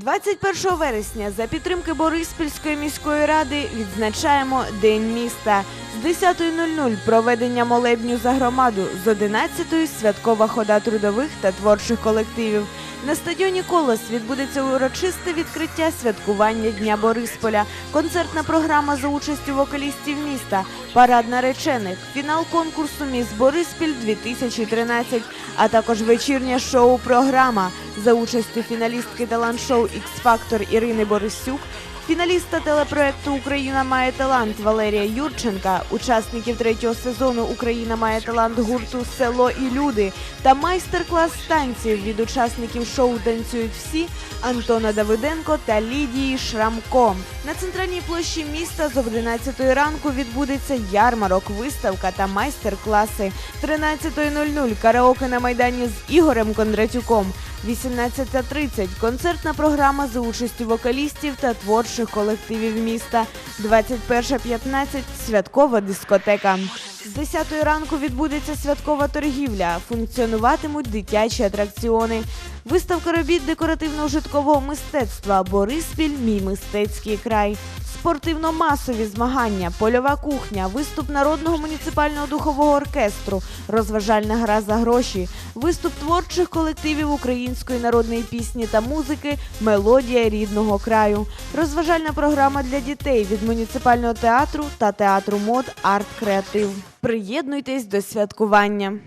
21 вересня за підтримки Бориспільської міської ради відзначаємо День міста. З 10.00 проведення молебню за громаду, з 11.00 святкова хода трудових та творчих колективів. На стадіоні Колос відбудеться урочисте відкриття святкування Дня Борисполя, концертна програма за участю вокалістів міста, парад наречених, фінал конкурсу Міс Бориспіль 2013, а також вечірнє шоу-програма. За участю фіналістки талант-шоу Ікс Фактор Ірини Борисюк, фіналіста телепроекту Україна має талант Валерія Юрченка, учасників третього сезону Україна має талант гурту Село і люди та майстер-клас танців від учасників шоу Танцюють всі Антона Давиденко та Лідії Шрамко. На центральній площі міста з 11 ранку відбудеться ярмарок, виставка та майстер-класи. 13.00 караоке на майдані з Ігорем Кондратюком. 18.30 концертна програма за участю вокалістів та творчих колективів міста. 21.15 святкова дискотека. З 10 ранку відбудеться святкова торгівля. Функціонуватимуть дитячі атракціони. Виставка робіт декоративно-ужиткового мистецтва Бориспіль Мій мистецький край. Спортивно-масові змагання, польова кухня, виступ народного муніципального духового оркестру, розважальна гра за гроші, виступ творчих колективів української народної пісні та музики Мелодія рідного краю, розважальна програма для дітей від муніципального театру та театру мод Арт Креатив. Приєднуйтесь до святкування.